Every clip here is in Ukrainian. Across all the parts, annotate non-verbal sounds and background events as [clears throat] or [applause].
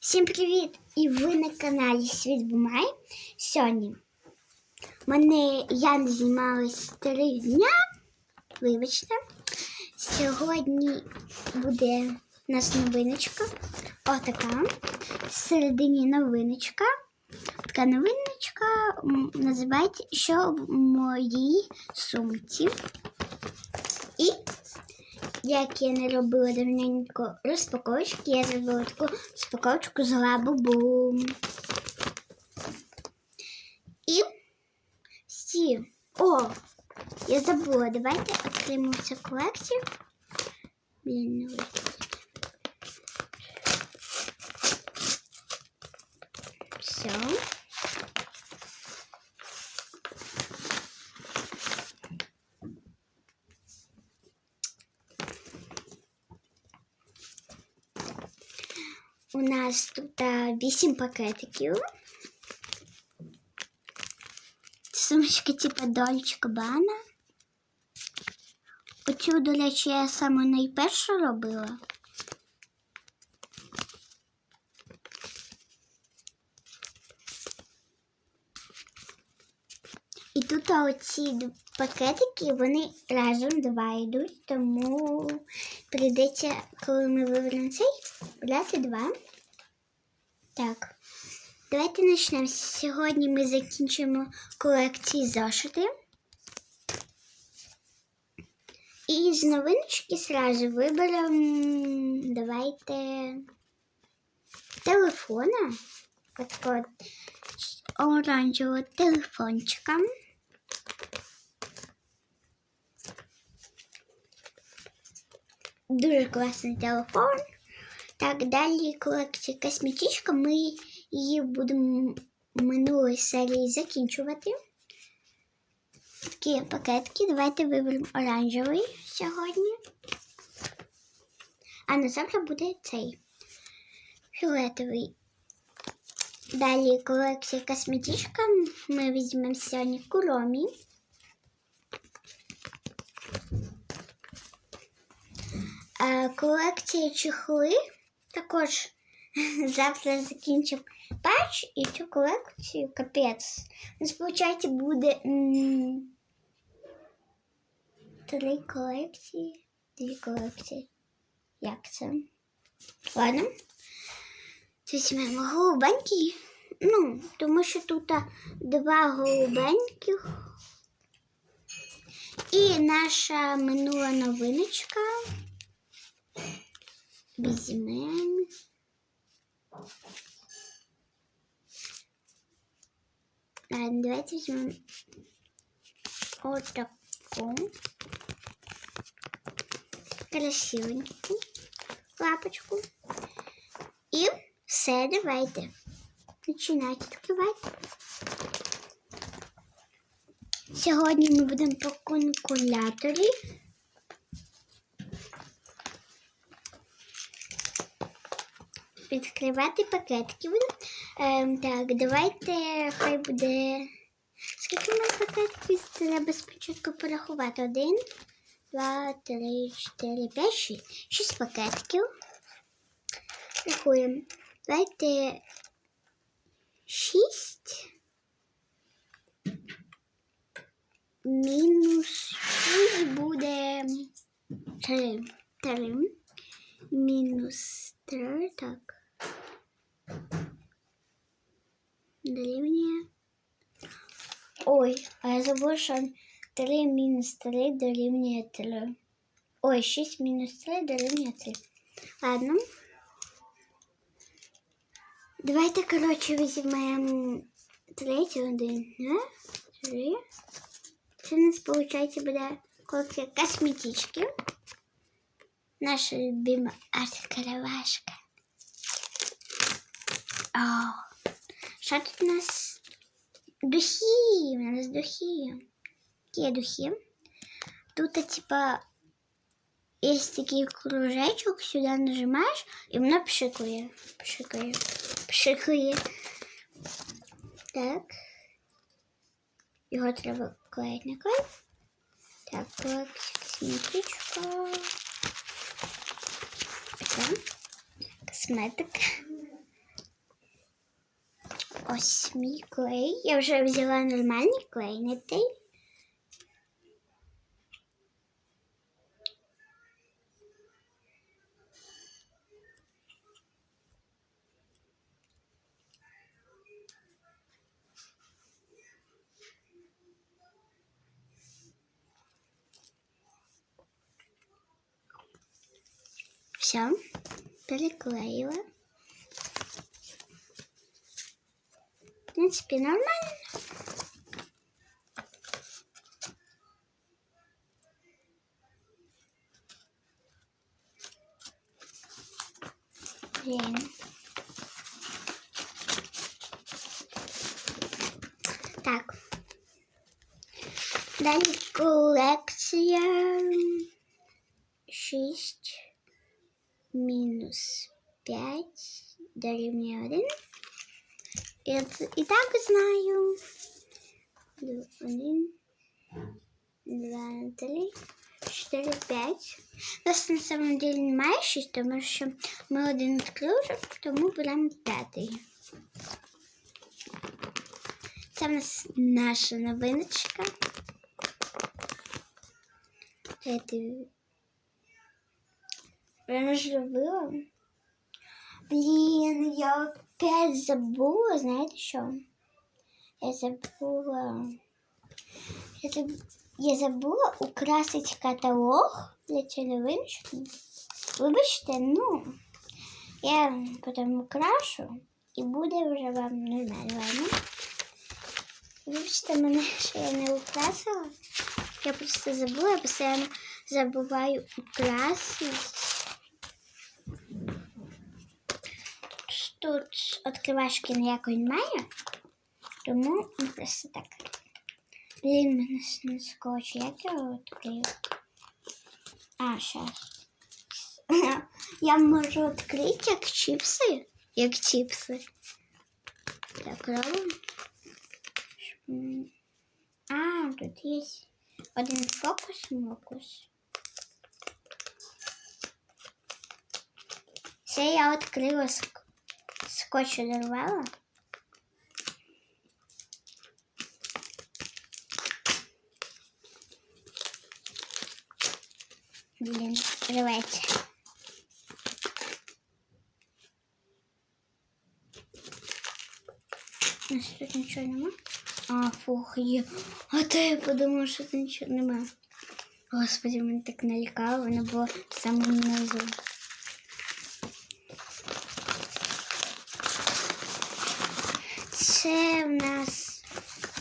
Всім привіт! І ви на каналі Світ Бумай. Сьогодні мене я не знімалась три дня. Вибачте. Сьогодні буде у нас новиночка. Отака. Всередині новиночка. Така новиночка називається Що в моїй сумці. І як я не робила давненько розпаковочки, я зробила таку розпаковочку з лабубу. І всі. О! Я забула. Давайте відкриємо цю колекцію. Блін, не вийде. Все. У нас тут 8 пакетиків. Сумочка типу Дольче Габбана. Оцю, до речі, я саме найперше робила. І тут оці пакетики, вони разом два йдуть, тому прийдеться, коли ми виберемо цей, брати два. Так, давайте почнемо. Сьогодні ми закінчимо колекції зошити. І з новиночки сразу виберемо, давайте телефона. Такого оранжевого телефончика. Дуже класний телефон. Так, далі колекція косметичка. Ми її будемо минулої серії закінчувати. Такі пакетки. Давайте виберемо оранжевий сьогодні. А на завтра буде цей фіолетовий. Далі колекція косметичка. Ми візьмемо сьогодні куромі. Колекція чехли також [laughs] завтра закінчимо патч і цю колекцію капець. У нас, виходить, буде три колекції. Дві колекції. Як це? Ладно. Візьмемо голубенький. Ну, тому що тут два голубеньких. І наша минула новиночка. Візьмемо. Ладно, давайте візьмемо отаку. Красивеньку лапочку. І все, давайте. Починайте відкривати. Сьогодні ми будемо по калькуляторі. Відкривати пакетики будемо. Ем, так, давайте хай буде. Скільки у нас пакетиків треба спочатку порахувати? Один, два, три, чотири, п'ять, шість. Шість пакетиків. Рахуємо. Давайте шість. Мінус шість буде три. Три. Мінус три. Так. Дорівнює. Ой, а я забула, що 3 мінус 3 дорівнює 3. Ой, 6 мінус 3 дорівнює 3. Ладно. Давайте, коротше, візьмемо третій один, два, три. Це у нас, виходить, буде колекція косметички. Наша любима арт-каравашка. О, що тут у нас? Духи, у нас духи. Які духи? Тут, типа, є такий кружечок, сюди нажимаєш, і воно пшикує. Пшикує. Пшикує. Так. Його треба клеїти на клей. Так, косметичка. Це. Косметика. Ось клей. Я вже взяла нормальний клей, не той. Все, переклеила. В принципе, нормально. Блин. Так. Далі колекція 6 мінус 5 дорівнює 1. Я це і так знаю. Д- Один, два, три, чотири, п'ять. У нас на самом деле немає шість, тому що ми один відкрили, вже, тому беремо п'ятий. Це в нас наша новиночка. Это... Я ж робила. Блін, я опять забула, знаєте що? Я забула. Я, заб... я забула украсити каталог для новиночки. Вибачте, ну, я потім украшу і буде вже вам нормально, ладно? Вибачте мене, що я не украсила. Я просто забула, я постійно забуваю украсити. Тут відкривашки ніякої немає, тому просто так. Блін, мене не скотч, як я його відкрию? А, щас. [laughs] Я можу відкрити як чіпси. Як чіпси. Так, робимо. А, тут є один фокус-мокус. Все, я відкрила ск... скотч дорвала. Блін, рветься. У нас тут нічого нема. А, фух, є. А то я подумала, що тут нічого нема. Господи, мене так налякало, воно було в самому низу. Це в нас,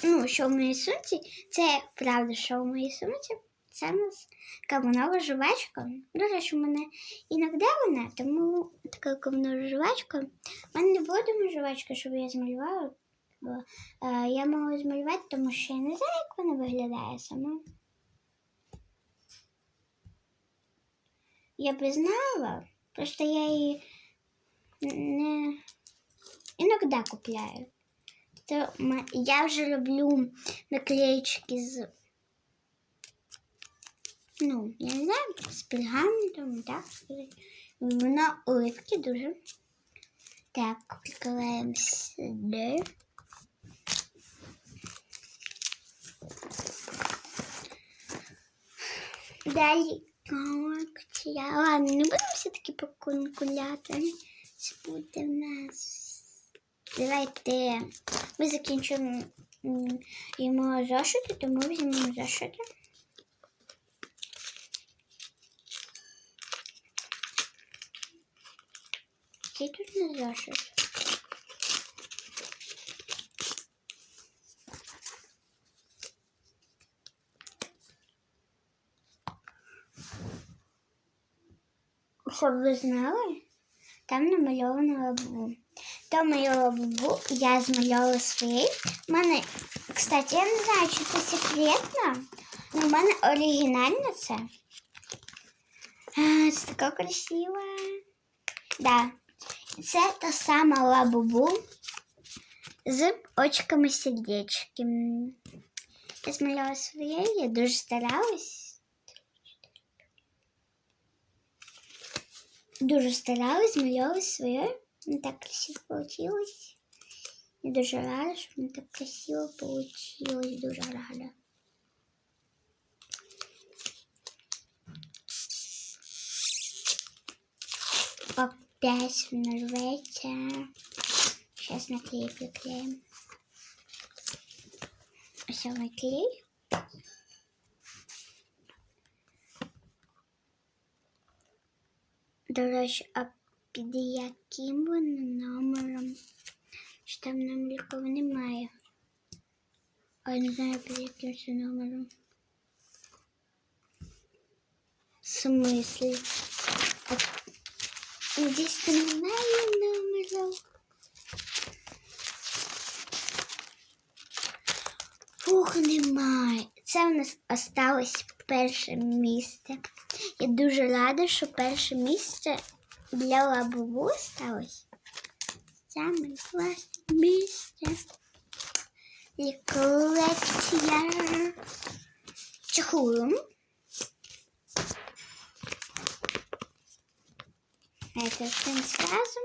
ну, що в моїй сумці, це правда, що в моїй сумці, це в нас кавунова жувачка. До речі, у мене іноді вона, тому така кавунова жувачка. У мене не було дома жувачка, щоб я змалювала. Бо, е, я можу змалювати, тому що я не знаю, як вона виглядає сама. Я б знала, просто я її не іноді купляю. То я вже люблю наклеечки з. Ну, я не знаю, з пергаментом, так. Вона оливки дуже. Так, приклеїмо сюди. Далі колекція. Ладно, не будемо все-таки по калькуляторі. Це буде в нас. Давайте ми закінчимо йому зошити, тому візьмемо зошити. Який тут не зошит? Щоб ви знали, там намальовано лабубу. То мою лабубу я змальовувала своєю. У мене, кстати, я не знаю, чи це секретно, але в мене оригінально це. А, Це така красива. Да. Це та сама лабубу з очками сердечками. Я змальовувала своєю, я дуже старалась. Дуже старалась, змальовувала своє. Не так красиво получилось. Я дуже рада, що воно так красиво получилось. Дуже рада. Опять воно рветься. Сейчас наклей приклеим. Ось наклей. До речі, під яким воно номером? Що там номерів немає. А я не знаю, під яким це номером. В смислі? Десь там немає номерів. Фух, немає. Це в нас осталось перше місце. Я дуже рада, що перше місце для лабубу сталося. Саме класне місце. І колекція чехлу. Это всем сразу.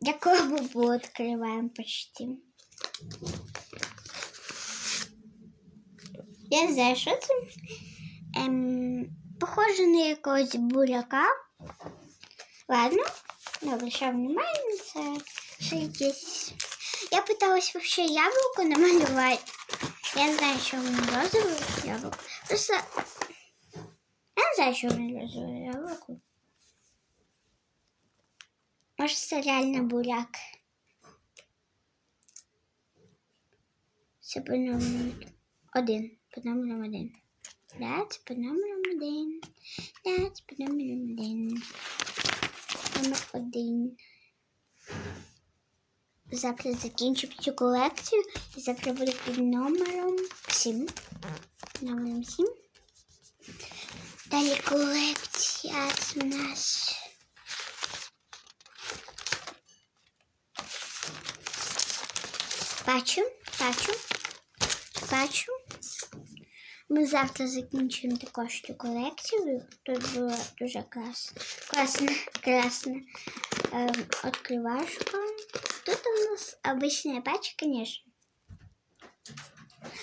Якого бубу открываем почти. Я знаю, що це. Ем, похоже на якогось буряка. Ладно, не обращав внимания це. Ще якесь. Я пыталась вообще яблоко намалювати. Я знаю, що воно розове яблоко. Просто я не знаю, що воно розове яблоко. Може, це реально буряк. Це по номеру один. По номеру один. Да, це по номеру один. Да, це по номеру один. Номер один. Завтра закінчу цю колекцію. І завтра буде під номером 7. Номером 7. Далі колекція у нас. Бачу, бачу, бачу. Ми завтра закінчуємо також цю колекцію. Тут було дуже класно. Класно, класно. Ем, откривашка. Тут у нас обычная пачка, конечно.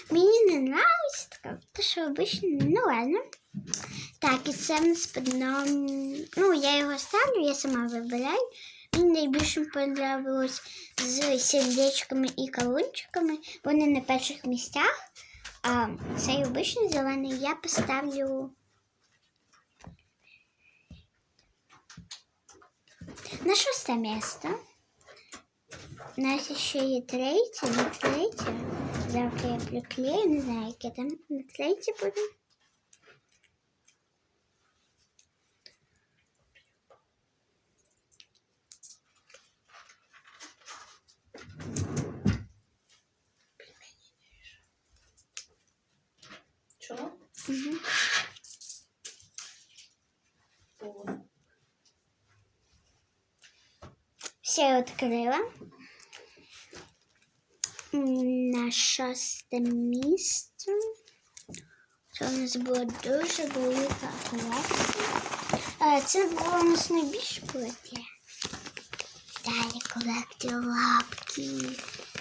Мне не нравится, так, то, что обычно, ну ладно. Так, і це в нас під Ну, я його ставлю, я сама вибираю. Мені найбільше подобалось з сердечками і кавунчиками. Вони на перших місцях. А цей обичний зелений я поставлю на шосте місце. У нас ще є третє, не третє. Завтра я приклею, не знаю, яке там на третє буде. Все. М, На шосте місце. Це у нас була дуже велика колекція. Е, Це було у нас найбільше колекція. Далі колекція лапки.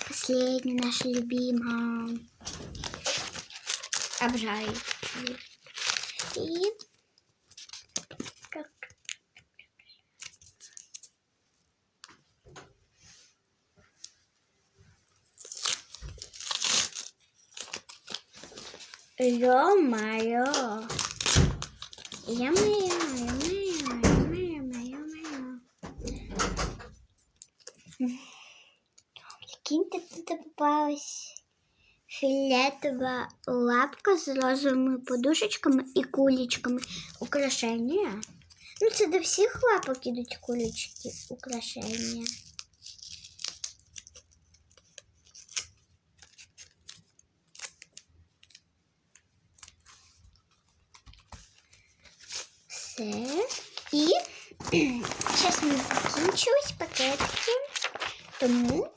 Последня наша любима. Обжаю. І так. Ё-моё. Ё-моё, ё-моё, ё-моё, ё-моё. Прикиньте, тут попалась фиолетовая лапка з розовими подушечками і кулечками. Украшення. Ну, це до всіх лапок ідуть кулечки украшення. Все. І [clears throat] зараз ми закінчились пакетики. Тому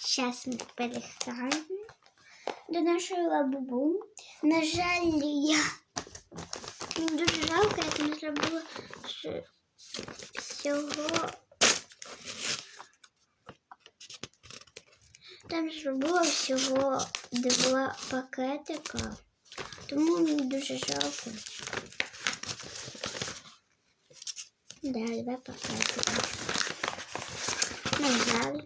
зараз ми переходимо до нашої лабубу. На жаль, я Мені дуже жалко, як не зробила з всього. Там зробила всього два пакетика. Тому мені дуже жалко. Да, два пакетика. На жаль,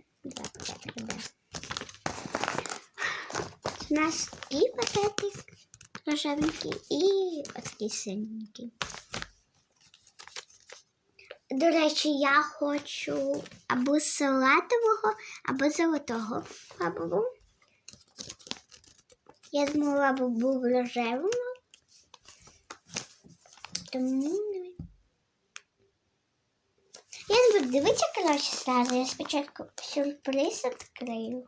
У нас і пакетик рожевенький, і такий синенький. До речі, я хочу або салатового, або золотого бабу. Я змогла б був рожевому. Тому я не буду дивитися, коротше, сразу. Я спочатку сюрприз відкрию.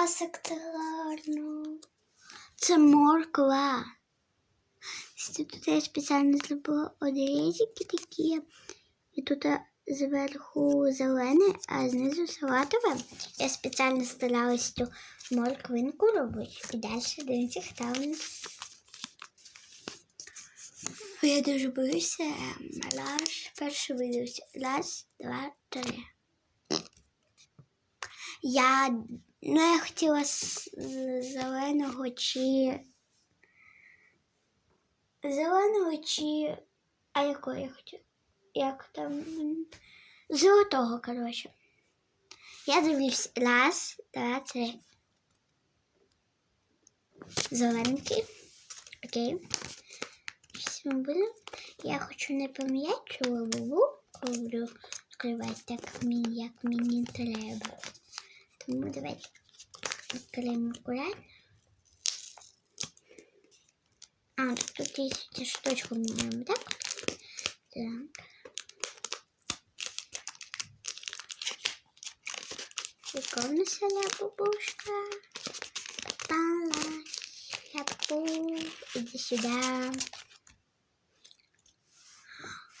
Клас, як це морква. Тут я спеціально зробила одрізики такі. І тут зверху зелене, а знизу салатове. Я спеціально старалась цю морквинку робити. І далі дивіться, хто у. Я дуже боюся. Раз, перший видався. Раз, два, три. Я, ну, я хотіла зеленого чи. Зеленого чи. А якого я хотіла? Як там? Золотого, коротше. Я дивлюсь. Раз, два, три. Зелененький. Окей. Ми будемо. Я хочу не поміняти коли буду відкривати так, мені, як мені треба. Давайте відкриємо акуратно. А, тут ця штучка, по-моєму, так? Так. Яка в нас ля бабушка? Попала. Ляпу. Иди сюда.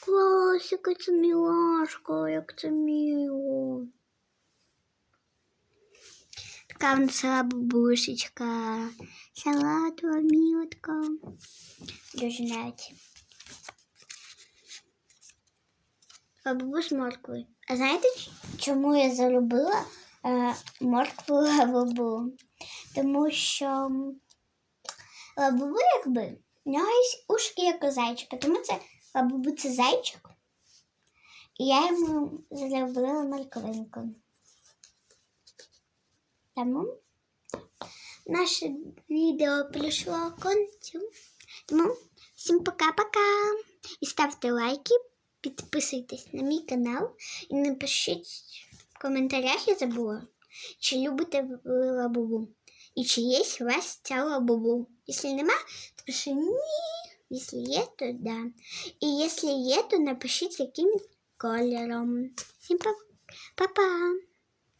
Клас, яка це мілашка, як це мило. Така в нас бабушечка. Салатова мілотка. Дуже нравится. Лабубу з морквою. А знаєте, чому я залюбила е, моркву [laughs] лабубу? Тому що лабубу, якби, в нього є ушки, як у зайчика, тому це лабубу це зайчик. І я йому залюбила морквинку. Тому наше відео прийшло к концу. Тому всім пока-пока. І ставте лайки, підписуйтесь на мій канал і напишіть в коментарях, я забула, чи любите ви лабубу. І чи є у вас ця лабубу. Якщо нема, то пиши ні. Якщо є, то да. І якщо є, то напишіть яким кольором. Всім па- па-па.